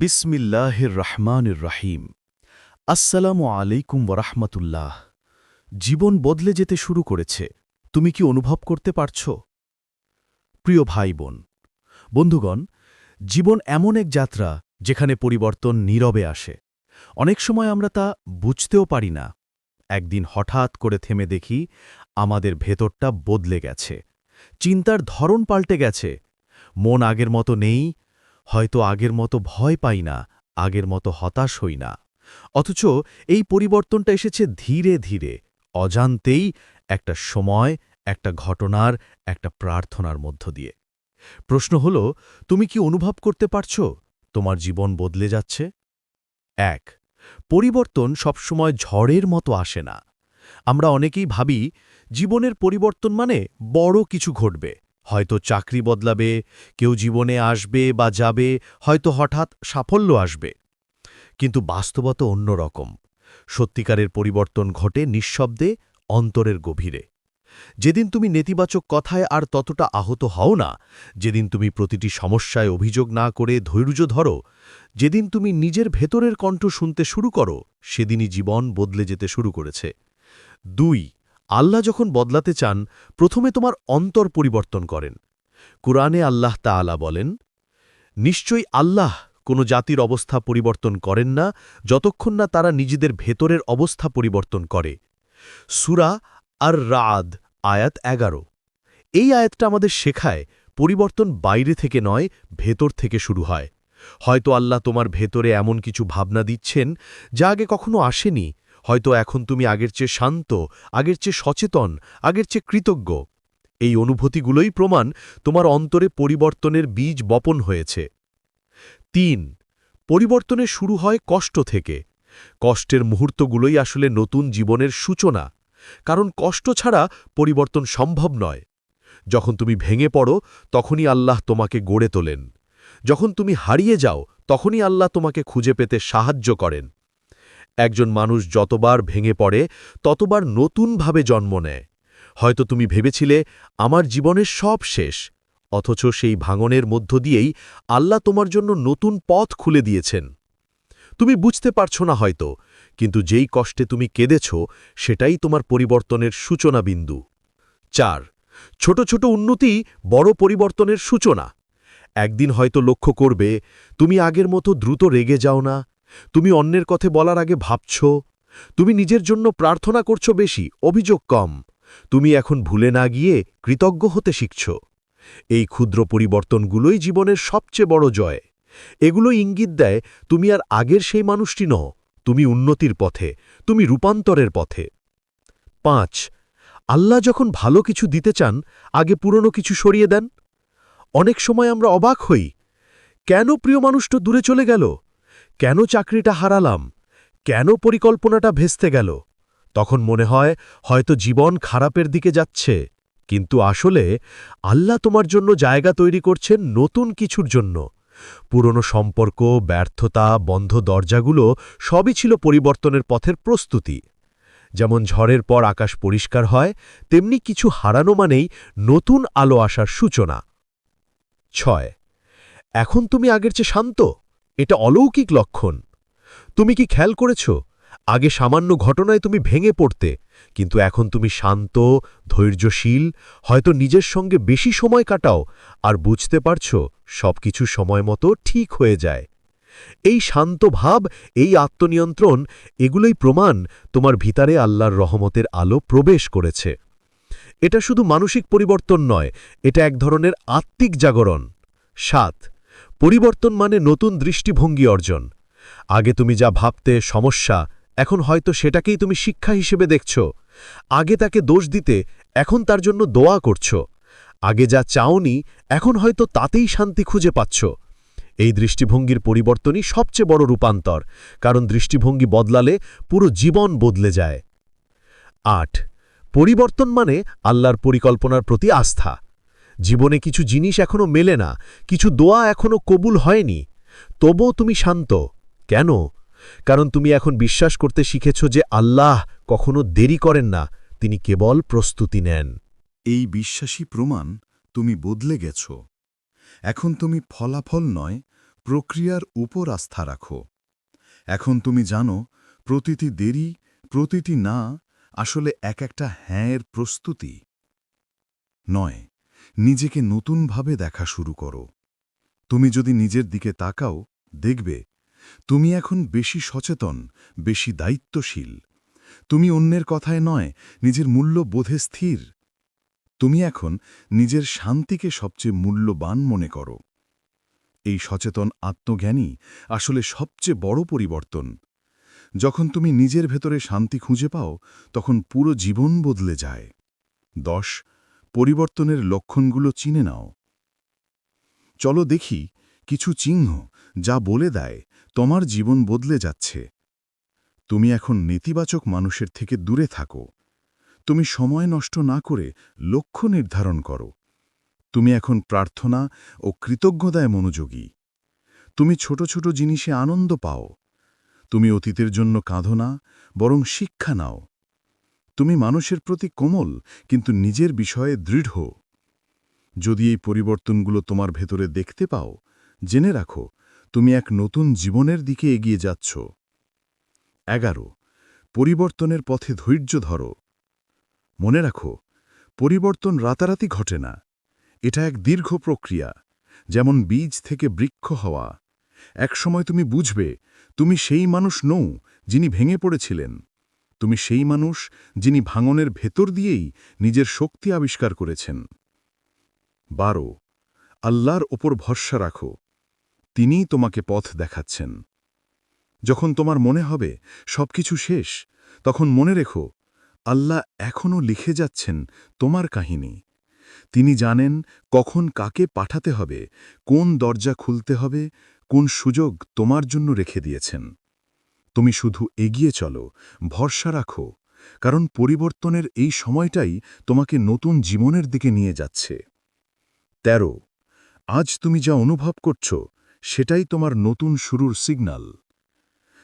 বিসমিল্লাহির রহমানির রাহিম। আসসালামু আলাইকুম ওরহমতুল্লাহ জীবন বদলে যেতে শুরু করেছে। তুমি কি অনুভব করতে পারছ? প্রিয় ভাই বোন বন্ধুগণ, জীবন এমন এক যাত্রা যেখানে পরিবর্তন নীরবে আসে। অনেক সময় আমরা তা বুঝতেও পারি না। একদিন হঠাৎ করে থেমে দেখি আমাদের ভেতরটা বদলে গেছে। চিন্তার ধরন পাল্টে গেছে। মন আগের মতো নেই হয়তো আগের মতো ভয় পাই না, আগের মতো হতাশ হই না। অথচ এই পরিবর্তনটা এসেছে ধীরে ধীরে, অজান্তেই একটা সময়, একটা ঘটনার, একটা প্রার্থনার মধ্য দিয়ে। প্রশ্ন হল, তুমি কি অনুভব করতে পারছ তোমার জীবন বদলে যাচ্ছে? এক, পরিবর্তন সবসময় ঝড়ের মতো আসে না। আমরা অনেকেই ভাবি, জীবনের পরিবর্তন মানে বড় কিছু ঘটবে। হয়তো চাকরি বদলাবে, কেউ জীবনে আসবে বা যাবে, হয়তো হঠাৎ সাফল্য আসবে। কিন্তু বাস্তবতা অন্যরকম সত্যিকারের পরিবর্তন ঘটে নিঃশব্দে, অন্তরের গভীরে। যেদিন তুমি নেতিবাচক কথায় আর ততটা আহত হও না, যেদিন তুমি প্রতিটি সমস্যায় অভিযোগ না করে ধৈর্য ধরো, যেদিন তুমি নিজের ভেতরের কণ্ঠ শুনতে শুরু করো, সেদিনই জীবন বদলে যেতে শুরু করেছে। দুই আল্লাহ যখন বদলাতে চান, প্রথমে তোমার অন্তর পরিবর্তন করেন। কুরআনে আল্লাহ তাআলা বলেন, নিশ্চয়ই আল্লাহ কোনো জাতির অবস্থা পরিবর্তন করেন না, যতক্ষণ না তারা নিজেদের ভেতরের অবস্থা পরিবর্তন করে। সুরা আর রাদ আয়াত এগারো। এই আয়াতটা আমাদের শেখায় পরিবর্তন বাইরে থেকে নয়, ভেতর থেকে শুরু হয়। হয়তো আল্লাহ তোমার ভেতরে এমন কিছু ভাবনা দিচ্ছেন, যা আগে কখনো আসেনি হয়তো এখন তুমি আগের চেয়ে শান্ত, আগের চেয়ে সচেতন, আগের চেয়ে কৃতজ্ঞ। এই অনুভূতিগুলোই প্রমাণ তোমার অন্তরে পরিবর্তনের বীজ বপন হয়েছে। তিন, পরিবর্তনে শুরু হয় কষ্ট থেকে। কষ্টের মুহূর্তগুলোই আসলে নতুন জীবনের সূচনা, কারণ কষ্ট ছাড়া পরিবর্তন সম্ভব নয়। যখন তুমি ভেঙে পড়ো, তখনই আল্লাহ তোমাকে গড়ে তোলেন। যখন তুমি হারিয়ে যাও, তখনই আল্লাহ তোমাকে খুঁজে পেতে সাহায্য করেন। একজন মানুষ যতবার ভেঙে পড়ে, ততবার নতুনভাবে জন্ম নেয়। হয়তো তুমি ভেবেছিলে, আমার জীবনের সব শেষ অথচ সেই ভাঙনের মধ্য দিয়েই আল্লাহ তোমার জন্য নতুন পথ খুলে দিয়েছেন। তুমি বুঝতে পারছ না হয়তো, কিন্তু যেই কষ্টে তুমি কেঁদেছ, সেটাই তোমার পরিবর্তনের সূচনা বিন্দু। চার, ছোট ছোট উন্নতি বড় পরিবর্তনের সূচনা। একদিন হয়তো লক্ষ্য করবে, তুমি আগের মতো দ্রুত রেগে যাও না তুমি অন্যের কথা বলার আগে ভাবছ? তুমি নিজের জন্য প্রার্থনা করছ বেশি, অভিযোগ কম। তুমি এখন ভুলে না গিয়ে কৃতজ্ঞ হতে শিখছ। এই ক্ষুদ্র পরিবর্তনগুলোই জীবনের সবচেয়ে বড় জয়। এগুলো ইঙ্গিত দেয় তুমি আর আগের সেই মানুষটি নও। তুমি উন্নতির পথে, তুমি রূপান্তরের পথে। পাঁচ, আল্লাহ যখন ভালো কিছু দিতে চান, আগে পুরনো কিছু সরিয়ে দেন। অনেক সময় আমরা অবাক হই, কেন প্রিয় মানুষটা দূরে চলে গেল? কেন চাকরিটা হারালাম? কেন পরিকল্পনাটা ভেস্তে গেল? তখন মনে হয়, হয়তো জীবন খারাপের দিকে যাচ্ছে। কিন্তু আসলে, আল্লাহ তোমার জন্য জায়গা তৈরি করছেন নতুন কিছুর জন্য। পুরনো সম্পর্ক, ব্যর্থতা, বন্ধ দরজাগুলো সবই ছিল পরিবর্তনের পথের প্রস্তুতি। যেমন ঝড়ের পর আকাশ পরিষ্কার হয়, তেমনি কিছু হারানো মানেই নতুন আলো আসার সূচনা। ছয়, এখন তুমি আগের চেয়ে শান্ত? এটা অলৌকিক লক্ষণ। তুমি কি খেয়াল করেছ? আগে সামান্য ঘটনায় তুমি ভেঙে পড়তে, কিন্তু এখন তুমি শান্ত, ধৈর্যশীল, হয়তো নিজের সঙ্গে বেশি সময় কাটাও আর বুঝতে পারছ সবকিছু সময় মতো ঠিক হয়ে যায়। এই শান্ত ভাব, এই আত্মনিয়ন্ত্রণ, এগুলোই প্রমাণ তোমার ভিতরে আল্লাহর রহমতের আলো প্রবেশ করেছে। এটা শুধু মানসিক পরিবর্তন নয়, এটা এক ধরনের আত্মিক জাগরণ। সাত পরিবর্তন মানে নতুন দৃষ্টিভঙ্গি অর্জন। আগে তুমি যা ভাবতে সমস্যা, এখন হয়তো সেটাকেই তুমি শিক্ষা হিসেবে দেখছ। আগে তাকে দোষ দিতে, এখন তার জন্য দোয়া করছ। আগে যা চাওনি, এখন হয়তো তাতেই শান্তি খুঁজে পাচ্ছ। এই দৃষ্টিভঙ্গির পরিবর্তনই সবচেয়ে বড় রূপান্তর, কারণ দৃষ্টিভঙ্গি বদলালে পুরো জীবন বদলে যায়। আট, পরিবর্তন মানে আল্লাহর পরিকল্পনার প্রতি আস্থা। জীবনে কিছু জিনিস এখনও মেলে না, কিছু দোয়া এখনও কবুল হয়নি। তবুও তুমি শান্ত। কেন? কারণ তুমি এখন বিশ্বাস করতে শিখেছ যে আল্লাহ কখনো দেরি করেন না, তিনি কেবল প্রস্তুতি নেন। এই বিশ্বাসী প্রমাণ তুমি বদলে গেছ। এখন তুমি ফলাফল নয়, প্রক্রিয়ার উপর আস্থা রাখো। এখন তুমি জানো, প্রতিটি দেরি, প্রতিটি না আসলে এক একটা হ্যাঁয়ের প্রস্তুতি নয়। নিজেকে নতুনভাবে দেখা শুরু করো। তুমি যদি নিজের দিকে তাকাও, দেখবে, তুমি এখন বেশি সচেতন, বেশি দায়িত্বশীল। তুমি অন্যের কথায় নয়, নিজের মূল্য বোধে স্থির। তুমি এখন নিজের শান্তিকে সবচেয়ে মূল্যবান মনে করো। এই সচেতন আত্মজ্ঞানী আসলে সবচেয়ে বড় পরিবর্তন। যখন তুমি নিজের ভেতরে শান্তি খুঁজে পাও, তখন পুরো জীবন বদলে যায়। দশ পরিবর্তনের লক্ষণগুলো চিনে নাও। চলো দেখি কিছু চিহ্ন যা বলে দেয় তোমার জীবন বদলে যাচ্ছে। তুমি এখন নেতিবাচক মানুষের থেকে দূরে থাকো। তুমি সময় নষ্ট না করে লক্ষ্য নির্ধারণ করো। তুমি এখন প্রার্থনা ও কৃতজ্ঞতায় মনোযোগী। তুমি ছোট ছোট জিনিসে আনন্দ পাও। তুমি অতীতের জন্য কাঁধো না, বরং শিক্ষা নাও। তুমি মানুষের প্রতি কোমল, কিন্তু নিজের বিষয়ে দৃঢ়। যদি এই পরিবর্তনগুলো তোমার ভেতরে দেখতে পাও, জেনে রাখো, তুমি এক নতুন জীবনের দিকে এগিয়ে যাচ্ছ। এগারো, পরিবর্তনের পথে ধৈর্য ধরো। মনে রাখো, পরিবর্তন রাতারাতি ঘটে না। এটা এক দীর্ঘ প্রক্রিয়া, যেমন বীজ থেকে বৃক্ষ হওয়া। একসময় তুমি বুঝবে, তুমি সেই মানুষ নৌ যিনি ভেঙে পড়েছিলেন। তুমি সেই মানুষ যিনি ভাঙনের ভেতর দিয়েই নিজের শক্তি আবিষ্কার করেছেন। বারো, আল্লাহর ওপর ভরসা রাখো। তিনিই তোমাকে পথ দেখাচ্ছেন। যখন তোমার মনে হবে সবকিছু শেষ, তখন মনে রেখো, আল্লাহ এখনও লিখে যাচ্ছেন তোমার কাহিনী। তিনি জানেন কখন কাকে পাঠাতে হবে, কোন দরজা খুলতে হবে, কোন সুযোগ তোমার জন্য রেখে দিয়েছেন। তুমি শুধু এগিয়ে চলো, ভরসা রাখো, কারণ পরিবর্তনের এই সময়টাই তোমাকে নতুন জীবনের দিকে নিয়ে যাচ্ছে। তেরো, আজ তুমি যা অনুভব করছ, সেটাই তোমার নতুন শুরুর সিগনাল।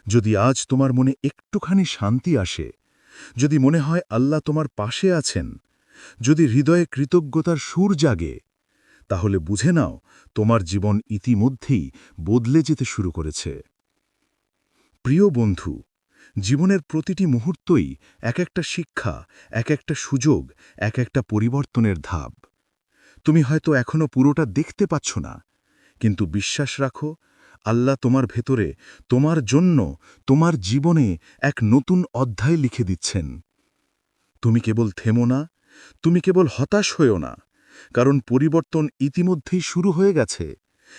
যদি আজ তোমার মনে একটুখানি শান্তি আসে, যদি মনে হয় আল্লাহ তোমার পাশে আছেন, যদি হৃদয়ে কৃতজ্ঞতার সুর জাগে, তাহলে বুঝে নাও তোমার জীবন ইতিমধ্যেই বদলে যেতে শুরু করেছে। প্রিয় বন্ধু, জীবনের প্রতিটি মুহূর্তই এক একটা শিক্ষা এক একটা সুযোগ এক একটা পরিবর্তনের ধাপ। তুমি হয়তো এখনও পুরোটা দেখতে পাচ্ছ না, কিন্তু বিশ্বাস রাখো, আল্লাহ তোমার ভেতরে, তোমার জন্য, তোমার জীবনে এক নতুন অধ্যায় লিখে দিচ্ছেন। তুমি কেবল থেমো না, তুমি কেবল হতাশ হয়েও না, কারণ পরিবর্তন ইতিমধ্যেই শুরু হয়ে গেছে।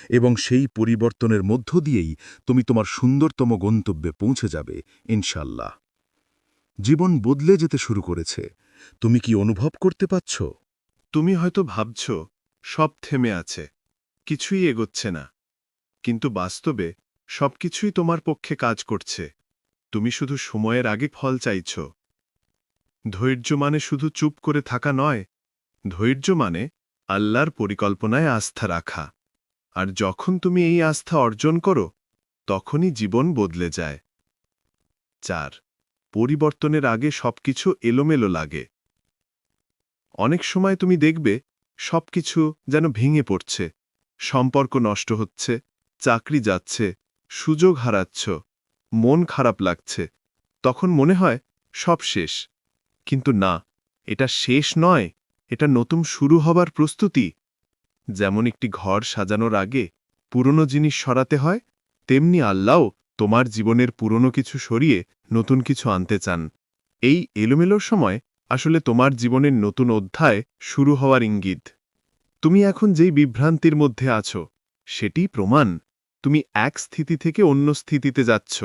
এবং সেই পরিবর্তনের মধ্য দিয়েই তুমি তোমার সুন্দরতম গন্তব্যে পৌঁছে যাবে ইনশাল্লাহ জীবন বদলে যেতে শুরু করেছে। তুমি কি অনুভব করতে পাচ্ছ তুমি হয়তো ভাবছ, সব থেমে আছে, কিছুই এগোচ্ছে না। কিন্তু বাস্তবে সবকিছুই তোমার পক্ষে কাজ করছে। তুমি শুধু সময়ের আগে ফল চাইছ। ধৈর্য মানে শুধু চুপ করে থাকা নয়, ধৈর্য মানে আল্লাহর পরিকল্পনায় আস্থা রাখা। আর যখন তুমি এই আস্থা অর্জন করো, তখনই জীবন বদলে যায়। চার, পরিবর্তনের আগে সবকিছু এলোমেলো লাগে। অনেক সময় তুমি দেখবে, সবকিছু যেন ভেঙে পড়ছে। সম্পর্ক নষ্ট হচ্ছে, চাকরি যাচ্ছে, সুযোগ হারাচ্ছ, মন খারাপ লাগছে। তখন মনে হয়, সব শেষ। কিন্তু না, এটা শেষ নয়, এটা নতুন শুরু হবার প্রস্তুতি। যেমন একটি ঘর সাজানোর আগে পুরনো জিনিস সরাতে হয়, তেমনি আল্লাহও তোমার জীবনের পুরনো কিছু সরিয়ে নতুন কিছু আনতে চান। এই এলোমেলোর সময় আসলে তোমার জীবনের নতুন অধ্যায় শুরু হওয়ার ইঙ্গিত। তুমি এখন যেই বিভ্রান্তির মধ্যে আছো, সেটি প্রমাণ। তুমি এক স্থিতি থেকে অন্য স্থিতিতে যাচ্ছ।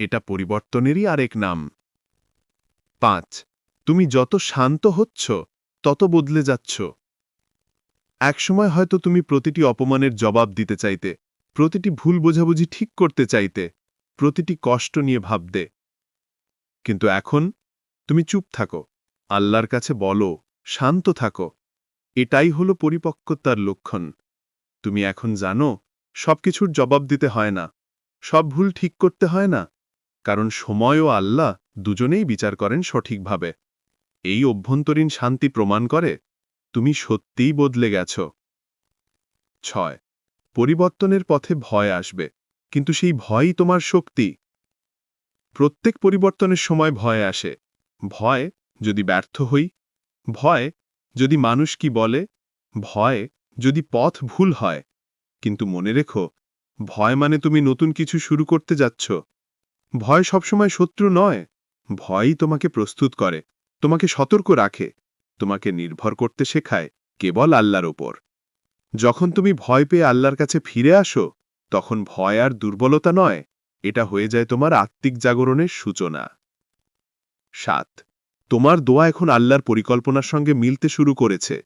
এটা পরিবর্তনেরই আরেক নাম। পাঁচ, তুমি যত শান্ত হচ্ছ, তত বদলে যাচ্ছ। একসময় হয়তো তুমি প্রতিটি অপমানের জবাব দিতে চাইতে, প্রতিটি ভুল বোঝাবুঝি ঠিক করতে চাইতে, প্রতিটি কষ্ট নিয়ে ভাবতে। কিন্তু এখন তুমি চুপ থাকো, আল্লাহর কাছে বলো, শান্ত থাকো। এটাই হলো পরিপক্কতার লক্ষণ। তুমি এখন জানো, সবকিছুর জবাব দিতে হয় না। সব ভুল ঠিক করতে হয় না। কারণ সময় ও আল্লাহ দুজনেই বিচার করেন সঠিকভাবে। এই অভ্যন্তরীণ শান্তি প্রমাণ করে তুমি সত্যিই বদলে গেছ। ছয়, পরিবর্তনের পথে ভয় আসবে, কিন্তু সেই ভয়ই তোমার শক্তি। প্রত্যেক পরিবর্তনের সময় ভয় আসে। ভয় যদি ব্যর্থ হই, ভয় যদি মানুষ কি বলে, ভয় যদি পথ ভুল হয়। কিন্তু মনে রেখো, ভয় মানে তুমি নতুন কিছু শুরু করতে যাচ্ছ। ভয় সবসময় শত্রু নয়, ভয়ই তোমাকে প্রস্তুত করে, তোমাকে সতর্ক রাখে। তোমাকে নির্ভর করতে শেখায় কেবল আল্লাহর ওপর যখন তুমি ভয় পেয়ে আল্লাহর কাছে ফিরে আসো, তখন ভয় আর দুর্বলতা নয়, এটা হয়ে যায় তোমার আত্মিক জাগরণের সূচনা। সাত, তোমার দোয়া এখন আল্লাহর পরিকল্পনার সঙ্গে মিলতে শুরু করেছে।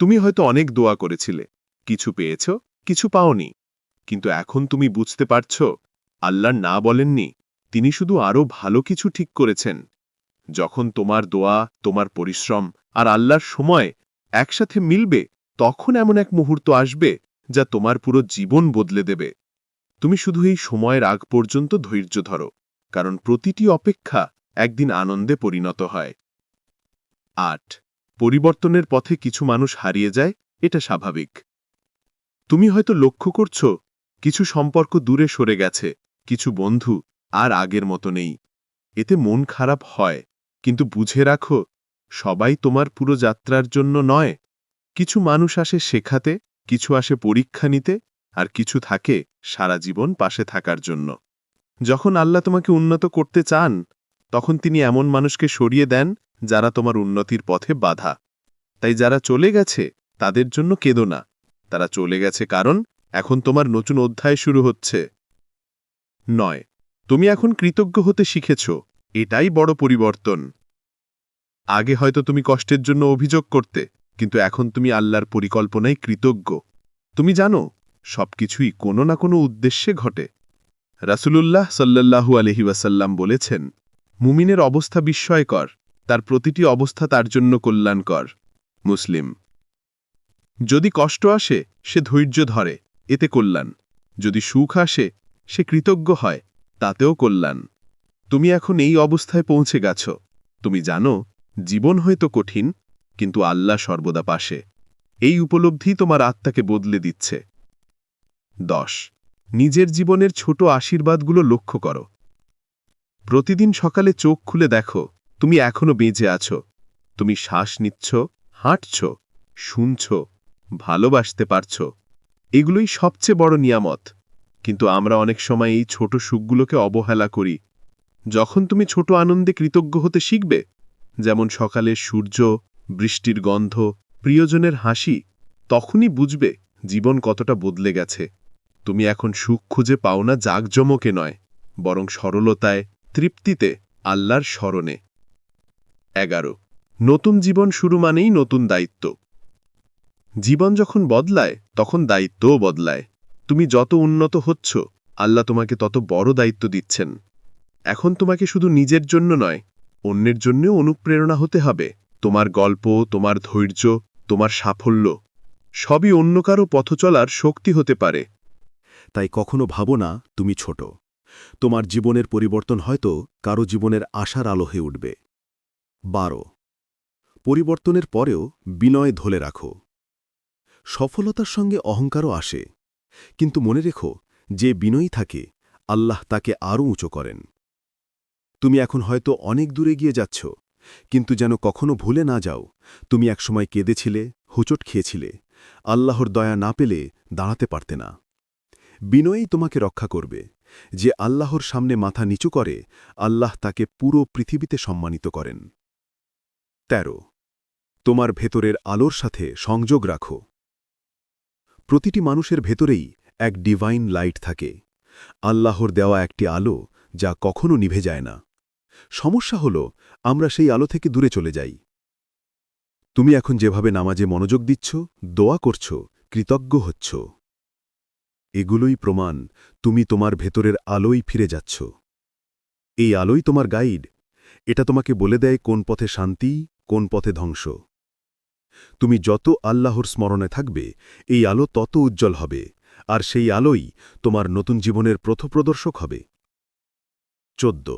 তুমি হয়তো অনেক দোয়া করেছিলে, কিছু পেয়েছ, কিছু পাওনি, কিন্তু এখন তুমি বুঝতে পারছ, আল্লাহ না বলেননি, তিনি শুধু আরও ভালো কিছু ঠিক করেছেন। যখন তোমার দোয়া, তোমার পরিশ্রম আর আল্লাহর সময় একসাথে মিলবে, তখন এমন এক মুহূর্ত আসবে যা তোমার পুরো জীবন বদলে দেবে। তুমি শুধু এই সময়ের আগ পর্যন্ত ধৈর্য ধরো, কারণ প্রতিটি অপেক্ষা একদিন আনন্দে পরিণত হয়। আট, পরিবর্তনের পথে কিছু মানুষ হারিয়ে যায়, এটা স্বাভাবিক। তুমি হয়তো লক্ষ্য করছ, কিছু সম্পর্ক দূরে সরে গেছে, কিছু বন্ধু আর আগের মতো নেই। এতে মন খারাপ হয় কিন্তু বুঝে রাখো, সবাই তোমার পুরো যাত্রার জন্য নয়। কিছু মানুষ আসে শেখাতে, কিছু আসে পরীক্ষা নিতে, আর কিছু থাকে সারা জীবন পাশে থাকার জন্য। যখন আল্লাহ তোমাকে উন্নত করতে চান, তখন তিনি এমন মানুষকে সরিয়ে দেন, যারা তোমার উন্নতির পথে বাধা। তাই যারা চলে গেছে, তাদের জন্য কেঁদো না। তারা চলে গেছে কারণ, এখন তোমার নতুন অধ্যায় শুরু হচ্ছে। নয়, তুমি এখন কৃতজ্ঞ হতে শিখেছ। এটাই বড় পরিবর্তন। আগে হয়তো তুমি কষ্টের জন্য অভিযোগ করতে, কিন্তু এখন তুমি আল্লাহর পরিকল্পনায় কৃতজ্ঞ। তুমি জানো, সবকিছুই কোনো না কোনো উদ্দেশ্যে ঘটে। রাসূলুল্লাহ সাল্লাল্লাহু আলহি ওয়াসাল্লাম বলেছেন, মুমিনের অবস্থা বিস্ময়কর, তার প্রতিটি অবস্থা তার জন্য কল্যাণকর। মুসলিম, যদি কষ্ট আসে, সে ধৈর্য ধরে, এতে কল্যাণ। যদি সুখ আসে, সে কৃতজ্ঞ হয়, তাতেও কল্যাণ। তুমি এখন এই অবস্থায় পৌঁছে গেছ। তুমি জানো, জীবন হয়তো কঠিন, কিন্তু আল্লাহ সর্বদা পাশে। এই উপলব্ধি তোমার আত্মাকে বদলে দিচ্ছে। দশ। নিজের জীবনের ছোট আশীর্বাদগুলো লক্ষ্য করো। প্রতিদিন সকালে চোখ খুলে দেখো, তুমি এখনও বেঁচে আছো। তুমি শ্বাস নিচ্ছ, হাঁটছ, শুনছ, ভালোবাসতে পারছ। এগুলোই সবচেয়ে বড় নিয়ামত। কিন্তু আমরা অনেক সময় এই ছোট সুখগুলোকে অবহেলা করি যখন তুমি ছোট আনন্দে কৃতজ্ঞ হতে শিখবে, যেমন সকালে সূর্য, বৃষ্টির গন্ধ, প্রিয়জনের হাসি, তখনই বুঝবে জীবন কতটা বদলে গেছে। তুমি এখন সুখ খুঁজে পাও না জাকজমকে নয়, বরং সরলতায়, তৃপ্তিতে, আল্লাহর স্মরণে। এগারো। নতুন জীবন শুরু মানেই নতুন দায়িত্ব। জীবন যখন বদলায়, তখন দায়িত্বও বদলায়। তুমি যত উন্নত হচ্ছ, আল্লাহ তোমাকে তত বড় দায়িত্ব দিচ্ছেন। এখন তোমাকে শুধু নিজের জন্য নয়, অন্যের জন্যও অনুপ্রেরণা হতে হবে। তোমার গল্প, তোমার ধৈর্য, তোমার সাফল্য, সবই অন্য কারও পথ চলার শক্তি হতে পারে। তাই কখনো ভাবো না, তুমি ছোট। তোমার জীবনের পরিবর্তন হয়তো কারও জীবনের আশার আলো হয়ে উঠবে। বারো। পরিবর্তনের পরেও বিনয় ধলে রাখো। সফলতার সঙ্গে অহংকারও আসে। কিন্তু মনে রেখো, যে বিনয়ী থাকে, আল্লাহ তাকে আরও উঁচু করেন। তুমি এখন হয়তো অনেক দূরে গিয়ে যাচ্ছ, কিন্তু যেন কখনো ভুলে না যাও, তুমি একসময় কেঁদেছিলে, হুচট খেয়েছিলে, আল্লাহর দয়া না পেলে দাঁড়াতে পারতে না। বিনয়ই তোমাকে রক্ষা করবে, যে আল্লাহর সামনে মাথা নিচু করে, আল্লাহ তাকে পুরো পৃথিবীতে সম্মানিত করেন। ১৩ তোমার ভেতরের আলোর সাথে সংযোগ রাখো। প্রতিটি মানুষের ভেতরেই এক ডিভাইন লাইট থাকে। আল্লাহর দেওয়া একটি আলো যা কখনো নিভে যায় না। সমস্যা হল, আমরা সেই আলো থেকে দূরে চলে যাই। তুমি এখন যেভাবে নামাজে মনোযোগ দিচ্ছ, দোয়া করছ, কৃতজ্ঞ হচ্ছ। এগুলোই প্রমাণ, তুমি তোমার ভেতরের আলোই ফিরে যাচ্ছ। এই আলোই তোমার গাইড, এটা তোমাকে বলে দেয় কোন পথে শান্তি, কোন পথে ধ্বংস। তুমি যত আল্লাহর স্মরণে থাকবে, এই আলো তত উজ্জ্বল হবে, আর সেই আলোই তোমার নতুন জীবনের প্রথপ্রদর্শক হবে। চোদ্দ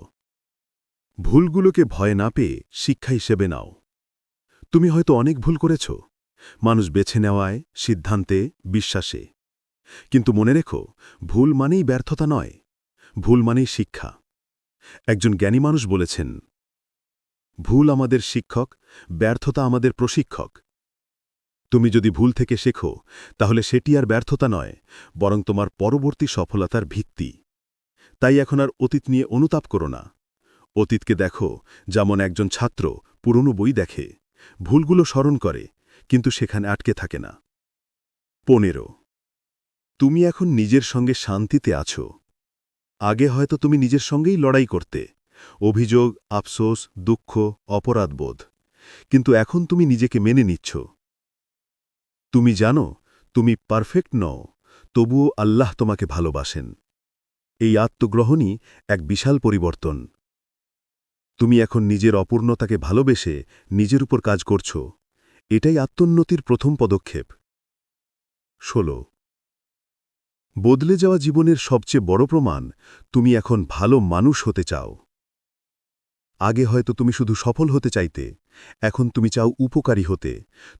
ভুলগুলোকে ভয় না পেয়ে শিক্ষা হিসেবে নাও। তুমি হয়তো অনেক ভুল করেছ। মানুষ বেছে নেওয়ায়, সিদ্ধান্তে, বিশ্বাসে। কিন্তু মনে রেখো, ভুল মানেই ব্যর্থতা নয়। ভুল মানেই শিক্ষা। একজন জ্ঞানী মানুষ বলেছেন, ভুল আমাদের শিক্ষক, ব্যর্থতা আমাদের প্রশিক্ষক। তুমি যদি ভুল থেকে শেখো, তাহলে সেটি আর ব্যর্থতা নয়, বরং তোমার পরবর্তী সফলতার ভিত্তি। তাই এখন আর অতীত নিয়ে অনুতাপ করো না। অতীতকে দেখো, যেমন একজন ছাত্র পুরনো বই দেখে। ভুলগুলো স্মরণ করে, কিন্তু সেখানে আটকে থাকে না। পনেরো। তুমি এখন নিজের সঙ্গে শান্তিতে আছো। আগে হয়তো তুমি নিজের সঙ্গেই লড়াই করতে। অভিযোগ, আফসোস, দুঃখ অপরাধবোধ কিন্তু এখন তুমি নিজেকে মেনে নিচ্ছ। তুমি জানো, তুমি পারফেক্ট নও, তবুও আল্লাহ তোমাকে ভালোবাসেন। এই আত্মগ্রহণই এক বিশাল পরিবর্তন। তুমি এখন নিজের অপূর্ণতাকে ভালোবেসে নিজের উপর কাজ করছ। এটাই আত্মোন্নতির প্রথম পদক্ষেপ। ১৬ বদলে যাওয়া জীবনের সবচেয়ে বড় প্রমাণ, তুমি এখন ভালো মানুষ হতে চাও। আগে হয়তো তুমি শুধু সফল হতে চাইতে, এখন তুমি চাও উপকারী হতে।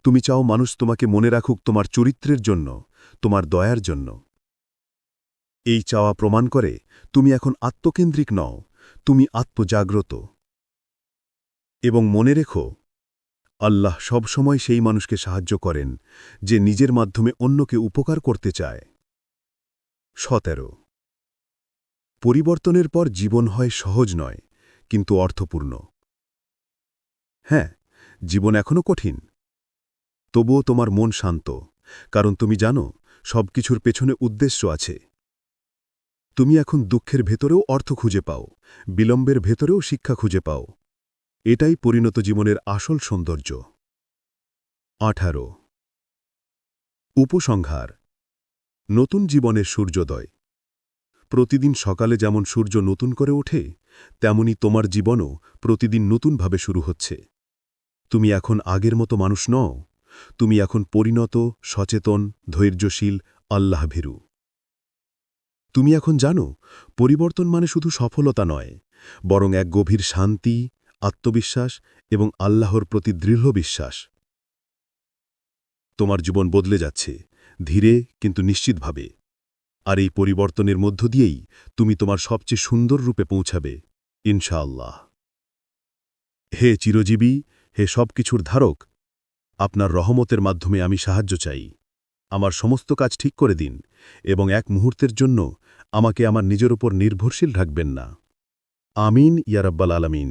তুমি চাও মানুষ তোমাকে মনে রাখুক তোমার চরিত্রের জন্য, তোমার দয়ার জন্য। এই চাওয়া প্রমাণ করে তুমি এখন আত্মকেন্দ্রিক নও, তুমি আত্মজাগ্রত। এবং মনে রেখো, আল্লাহ সবসময় সেই মানুষকে সাহায্য করেন যে নিজের মাধ্যমে অন্যকে উপকার করতে চায়। সতেরো, পরিবর্তনের পর জীবন হয় সহজ নয়, কিন্তু অর্থপূর্ণ। হ্যাঁ জীবন এখনও কঠিন। তবুও তোমার মন শান্ত, কারণ তুমি জানো, সবকিছুর পেছনে উদ্দেশ্য আছে। তুমি এখন দুঃখের ভেতরেও অর্থ খুঁজে পাও, বিলম্বের ভেতরেও শিক্ষা খুঁজে পাও। এটাই পরিণত জীবনের আসল সৌন্দর্য। আঠারো। উপসংহার। নতুন জীবনের সূর্যোদয়। প্রতিদিন সকালে যেমন সূর্য নতুন করে ওঠে, তেমনি তোমার জীবনও প্রতিদিন নতুনভাবে শুরু হচ্ছে। তুমি এখন আগের মতো মানুষ নও, তুমি এখন পরিণত, সচেতন, ধৈর্যশীল, আল্লাহভীরু। তুমি এখন জানো, পরিবর্তন মানে শুধু সফলতা নয়, বরং এক গভীর শান্তি আত্মবিশ্বাস এবং আল্লাহর প্রতি দৃঢ় বিশ্বাস। তোমার জীবন বদলে যাচ্ছে, ধীরে কিন্তু নিশ্চিতভাবে। আর এই পরিবর্তনের মধ্য দিয়েই তুমি তোমার সবচেয়ে সুন্দর রূপে পৌঁছাবে, ইনশাআল্লাহ। হে চিরজীবী, হে সবকিছুর ধারক, আপনার রহমতের মাধ্যমে আমি সাহায্য চাই। আমার সমস্ত কাজ ঠিক করে দিন এবং এক মুহূর্তের জন্য আমাকে আমার নিজের উপর নির্ভরশীল রাখবেন না। আমিন ইয়ারাব্বাল আলামিন।